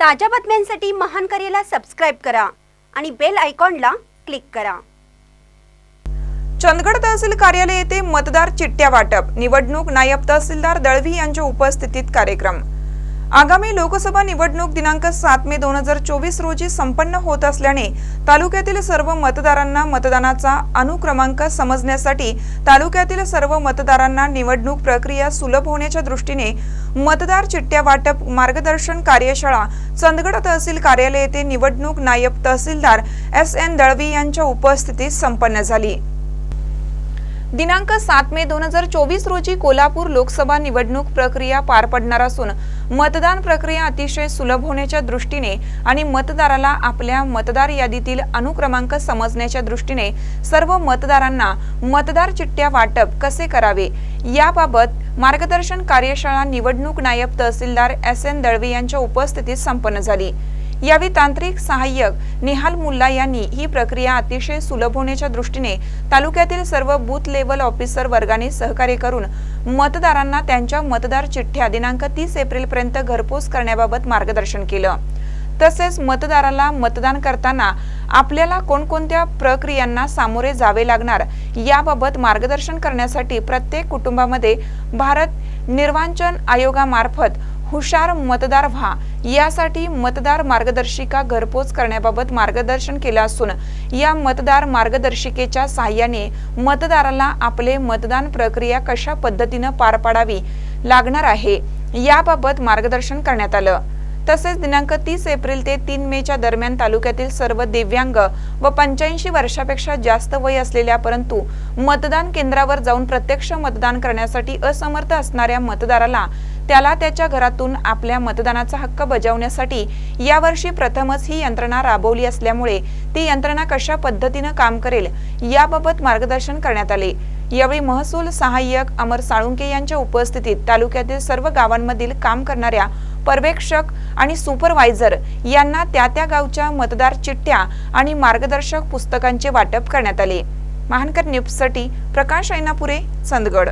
ताज्या बातम्यांसाठी महान करेला सबस्क्राईब करा आणि बेल आयकॉनला क्लिक करा. चंदगड तहसील कार्यालय येथे मतदार चिठ्ठ्या वाटप. निवडणूक नायब तहसीलदार दळवी यांच्या उपस्थितीत कार्यक्रम. आगामी लोकसभा निवडणूक दिनांक सात मे दोन हजार चोवीस रोजी संपन्न होत असल्याने तालुक्यातील सर्व मतदारांना मतदानाचा अनुक्रमांक समजण्यासाठी तालुक्यातील सर्व मतदारांना निवडणूक प्रक्रिया सुलभ होण्याच्या दृष्टीने मतदार चिठ्ठ्या वाटप मार्गदर्शन कार्यशाळा चंदगड तहसील कार्यालय येथे निवडणूक नायब तहसीलदार एस एन दळवी यांच्या उपस्थितीत संपन्न झाली. दिनांक सात मे दोन हजार चोवीस रोजी कोल्हापूर लोकसभा निवडणूक प्रक्रिया पार पडणार असून मतदान प्रक्रिया अतिशय सुलभ होण्याच्या दृष्टीने आणि मतदाराला आपल्या मतदार यादीतील अनुक्रमांक समजण्याच्या दृष्टीने सर्व मतदारांना मतदार चिठ्ठ्या वाटप कसे करावे? याबाबत मार्गदर्शन कार्यशाळा निवडणूक नायब तहसीलदार एस एन दळवे यांच्या उपस्थितीत संपन्न झाली. यावेळी तांत्रिक सहाय्यक निहाल मुल्ला यांनी ही प्रक्रिया अतिशय सुलभ होण्याच्या दृष्टीने तालुक्यातील सर्व बूथ लेवल ऑफिसर वर्गाने सहकार्य करून मतदारांना त्यांच्या मतदार चिठ्ठ्या दिनांक तीस एप्रिल पर्यंत घरपोच करण्याबाबत मार्गदर्शन केलं. तसेच मतदाराला मतदान करताना आपल्याला कोणकोणत्या प्रक्रियांना सामोरे जावे लागणार याबाबत मार्गदर्शन करण्यासाठी प्रत्येक कुटुंबामध्ये भारत निर्वाचन आयोगामार्फत हुशार मतदार व्हा. यासाठी मतदार मार्गदर्शिका घरपोच करण्याबाबत मार्गदर्शन केलं असून या मतदार मार्गदर्शिकेच्या सहाय्याने मतदाराला आपले मतदान प्रक्रिया कशा पद्धतीनं पार पाडावी लागणार आहे याबाबत मार्गदर्शन करण्यात आलं. तसेच दिनांक तीस एप्रिल ते तीन मेच्या दरम्यान तालुक्यातील सर्व दिव्यांग व पंच्याऐंशी वर्षापेक्षा जास्त वय असलेल्या परंतु मतदान केंद्रावर जाऊन प्रत्यक्ष मतदान करण्यासाठी असमर्थ असणाऱ्या मतदाराला त्याला त्याच्या घरातून आपल्या मतदानाचा हक्क बजावण्यासाठी यावर्षी प्रथमच ही यंत्रणा राबवली असल्यामुळे ती यंत्रणा कशा पद्धतीनं काम करेल याबाबत मार्गदर्शन करण्यात आले. यावेळी महसूल सहाय्यक अमर साळुंके यांच्या उपस्थितीत तालुक्यातील सर्व गावांमधील काम करणाऱ्या पर्यवेक्षक आणि सुपरवायझर यांना त्या त्या गावच्या मतदार चिठ्ठ्या आणि मार्गदर्शक पुस्तकांचे वाटप करण्यात आले. महानकर न्यूजसाठी प्रकाश ऐनापुरे चंदगड.